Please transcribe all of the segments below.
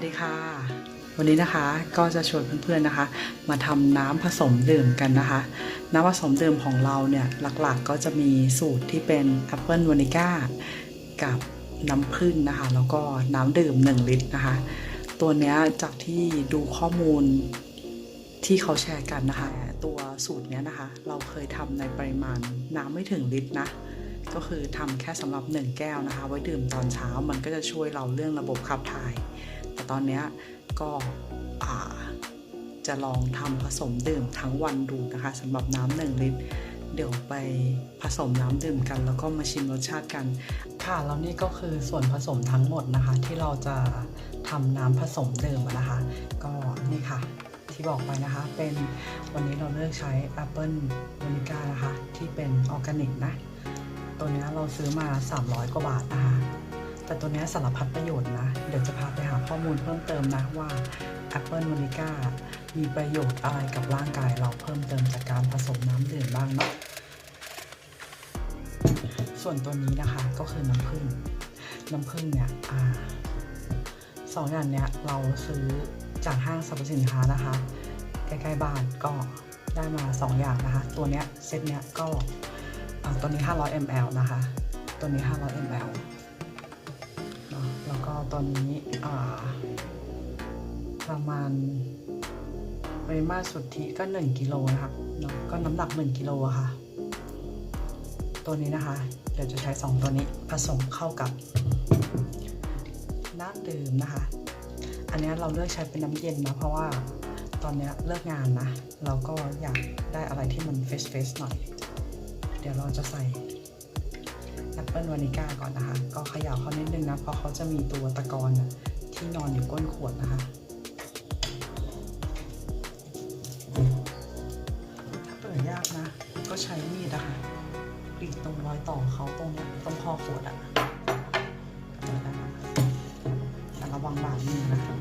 วัสดีค่ะ วันนี้นะคะก็จะชวนเพื่อนๆนะคะ มาทำน้ำผสมดื่มกันนะคะ น้ำผสมดื่มของเราเนี่ยหลักๆก็จะมีสูตรที่เป็นแอปเปิลวานิก้ากับน้ำผึ้งนะคะ แล้วก็น้ำดื่ม 1 ลิตรนะคะ ตัวเนี้ยจากที่ดูข้อมูลที่เขาแชร์กันนะคะ ตัวสูตรเนี้ยนะคะ เราเคยทำในปริมาณน้ำไม่ถึงลิตรนะก็คือทำแค่สำหรับ 1 แก้วนะคะ ไว้ดื่มตอนเช้ามันก็จะช่วยเราเรื่องระบบขับถ่าย ตอนนี้ก็จะลองทำผสมดื่มทั้งวันดูนะคะสำหรับน้ำหนึ่งลิตร เดี๋ยวไปผสมน้ำดื่มกัน แล้วก็มาชิมรสชาติกัน ค่ะแล้วนี่ก็คือส่วนผสมทั้งหมดนะคะ ที่เราจะทำน้ำผสมดื่มนะคะ ก็นี่ค่ะที่บอกไปนะคะ เป็นวันนี้เราเลือกใช้แอปเปิลวานิก้านะคะ ที่เป็นออร์แกนิกนะ ตัวนี้เราซื้อมา 300 กว่าบาทนะคะ แต่ตัวนี้สารพัดประโยชน์นะ เดี๋ยวจะพาไปหาข้อมูลเพิ่มเติมนะว่า Apple m o n i c a มีประโยชน์อะไรกับร่างกายเราเพิ่มเติมจากการผสมน้ำดื่มบ้างเนาะส่วนตัวนี้นะคะก็คือน้ำผึ้งน้ำผึ้งเนี่ยอสองอย่างเนี้ยเราซื้อจากห้างสรรพสินค้านะคะ ใกล้ๆบ้านก็ได้มา 2 อย่างนะคะ ตัวเนี้ยเซตเนี้ยก็ตัวนี้ 500 ml นะคะ ตัวนี้ 500 ml เนอะแล้ว ก็ตัวนี้ประมาณปริมาตรสุทธิก็ 1กิโลนะคะเนอะก็น้ำหนัก 1กิโลอะค่ะ ตัวนี้นะคะ เดี๋ยวจะใช้ 2 ตัวนี้ผสมเข้ากับน้ำดื่มนะคะ อันนี้เราเลือกใช้เป็นน้ำเย็นนะเพราะว่าตอนนี้เลิกงานนะ เราก็อยากได้อะไรที่มันเฟสเฟสหน่อย เดี๋ยวเราจะใส่ แอปเปิลวานิก้าก่อนนะคะ ก็ขย่าเขานิดนึงนะ เพราะเขาจะมีตัวตะกอนน่ะที่นอนอยู่ก้นขวดนะคะ ถ้าเปิดยากนะ ก็ใช้มีดนะคะกรีดตรงรอยต่อเขาตรงเนี้ยตรงคอขวดอะเปิดได้นะแต่ระวังบาดมือนะคะ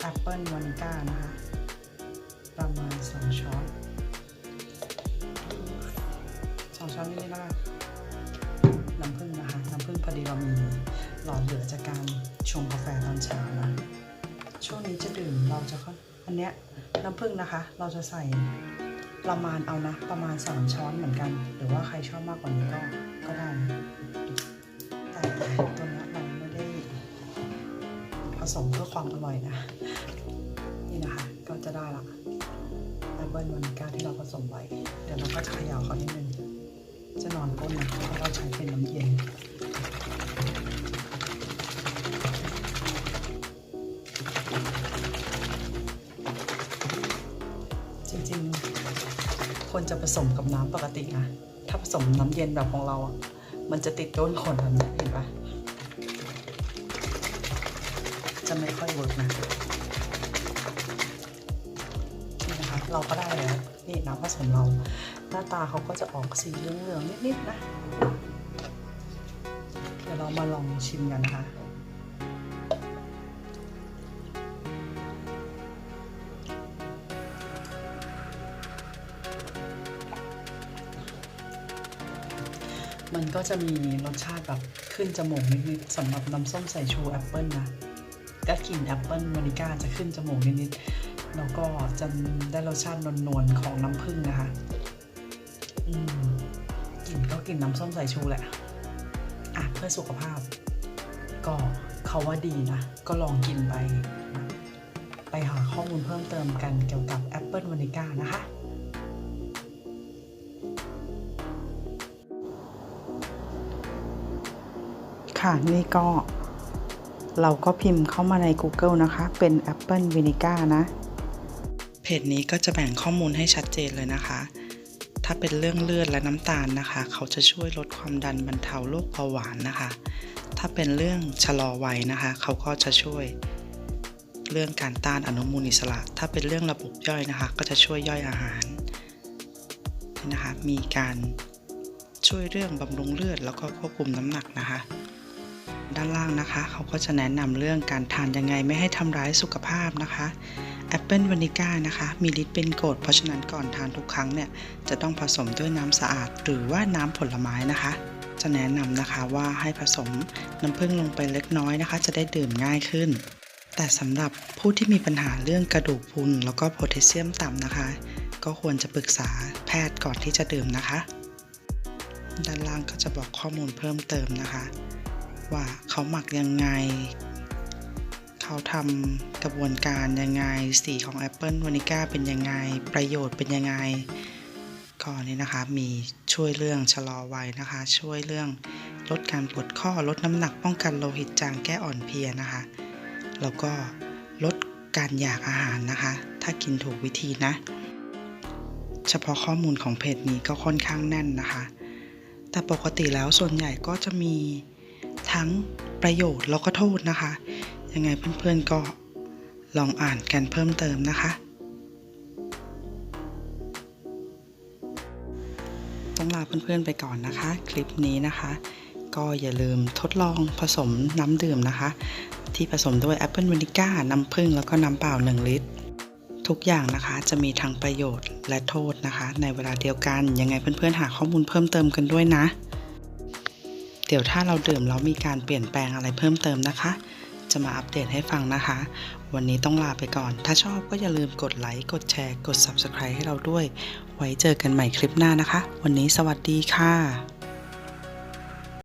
แอปเปิลวานิก้านะคะ ประมาณ 2 ช้อนสองช้อนนิดๆนะคะน้ำผึ้งนะคะ น้ำผึ้งพอดีเรามีหลอดเหลือจากการชงกาแฟตอนเช้านะ ช่วงนี้จะดื่มเราจะค่อนอันเนี้ยน้ำผึ้งนะคะ เราจะใส่ประมาณเอานะ ประมาณ 3 ช้อนเหมือนกัน หรือว่าใครชอบมากกว่านี้ก็ก็ได้นะ สมเพื่อความอร่อยนะ นี่นะคะก็จะได้ละแอปเปิลวานิก้าที่เราผสมไว้ เดี๋ยวเราก็จะเขย่าเขานิดนึง จะนอนก้นนะเพราะเราใช้เป็นน้ำเย็นจริงๆควรจะผสมกับน้ำปกตินะ ถ้าผสมน้ำเย็นแบบของเราอะ มันจะติดก้นขนแบบนี้เห็นปะ จะไม่ค่อยเวิร์กนะนี่นะคะเราก็ได้แล้วนี่น้ำผสมเรา หน้าตาเขาก็จะออกสีเหลืองๆนิดๆนะเดี๋ยวเรามาลองชิมกันนะคะมันก็จะมีรสชาติแบบขึ้นจมูกนิดๆสำหรับน้ำส้มสายชูแอปเปิลนะ ก็กลิ่นแอปเปิลวานิก้าจะขึ้นจมูกนิดๆแล้วก็จะได้รสชาตินวลๆของน้ำผึ้งนะคะอืมกลิ่นก็กลิ่นน้ำส้มสายชูแหละ อะเพื่อสุขภาพ ก็เขาว่าดีนะ ก็ลองกินไป ไปหาข้อมูลเพิ่มเติมกันเกี่ยวกับแอปเปิลวานิก้านะคะค่ะนี่ก็ เราก็พิมพ์เข้ามาใน Google นะคะ เป็น Apple Vinegar นะ เพจนี้ก็จะแบ่งข้อมูลให้ชัดเจนเลยนะคะ ถ้าเป็นเรื่องเลือดและน้ำตาลนะคะ เขาจะช่วยลดความดันบรรเทาโรคเบาหวานนะคะ ถ้าเป็นเรื่องชะลอวัยนะคะ เขาก็จะช่วย เรื่องการต้านอนุมูลอิสระ ถ้าเป็นเรื่องระบบย่อยนะคะ ก็จะช่วยย่อยอาหารนี่นะคะ มีการช่วยเรื่องบำรุงเลือดแล้วก็ควบคุมน้ำหนักนะคะ ด้านล่างนะคะ เขาก็จะแนะนำเรื่องการทานยังไงไม่ให้ทำร้ายสุขภาพนะคะแอปเปิลวานิก้านะคะมีฤทธิ์เป็นกรดเพราะฉะนั้นก่อนทานทุกครั้งเนี่ยจะต้องผสมด้วยน้ำสะอาด หรือว่าน้ำผลไม้นะคะ จะแนะนำนะคะว่าให้ผสมน้ำผึ้งลงไปเล็กน้อยนะคะ จะได้ดื่มง่ายขึ้น แต่สำหรับผู้ที่มีปัญหาเรื่องกระดูกพรุนแล้วก็โพแทสเซียมต่ำนะคะ ก็ควรจะปรึกษาแพทย์ก่อนที่จะดื่มนะคะ ด้านล่างก็จะบอกข้อมูลเพิ่มเติมนะคะ ว่าเขาหมักยังไง เขาทำกระบวนการยังไง สีของแอปเปิลวานิก้าเป็นยังไง ประโยชน์เป็นยังไงก็นี่นะคะมีช่วยเรื่องชะลอวัยนะคะ ช่วยเรื่องลดการปวดข้อลดน้ำหนักป้องกันโลหิตจางแก้อ่อนเพลียนะคะ แล้วก็ลดการอยากอาหารนะคะ ถ้ากินถูกวิธีนะ เฉพาะข้อมูลของเพจนี้ก็ค่อนข้างแน่นนะคะ แต่ปกติแล้วส่วนใหญ่ก็จะมี ทั้งประโยชน์แล้วก็โทษนะคะ ยังไงเพื่อนๆก็ลองอ่านกันเพิ่มเติมนะคะ ต้องลาเพื่อนๆไปก่อนนะคะ คลิปนี้นะคะ ก็อย่าลืมทดลองผสมน้ำดื่มนะคะ ที่ผสมด้วยแอปเปิลวานิก้าน้ำผึ้งแล้วก็น้ำเปล่า 1 ลิตร ทุกอย่างนะคะจะมีทั้งประโยชน์และโทษนะคะ ในเวลาเดียวกันยังไงเพื่อนๆหาข้อมูลเพิ่มเติมกันด้วยนะ เดี๋ยวถ้าเราดื่มแล้วมีการเปลี่ยนแปลงอะไรเพิ่มเติมนะคะ จะมาอัปเดตให้ฟังนะคะ วันนี้ต้องลาไปก่อน ถ้าชอบก็อย่าลืมกดไลค์กดแชร์ กด Subscribe ให้เราด้วย ไว้เจอกันใหม่คลิปหน้านะคะ วันนี้สวัสดีค่ะ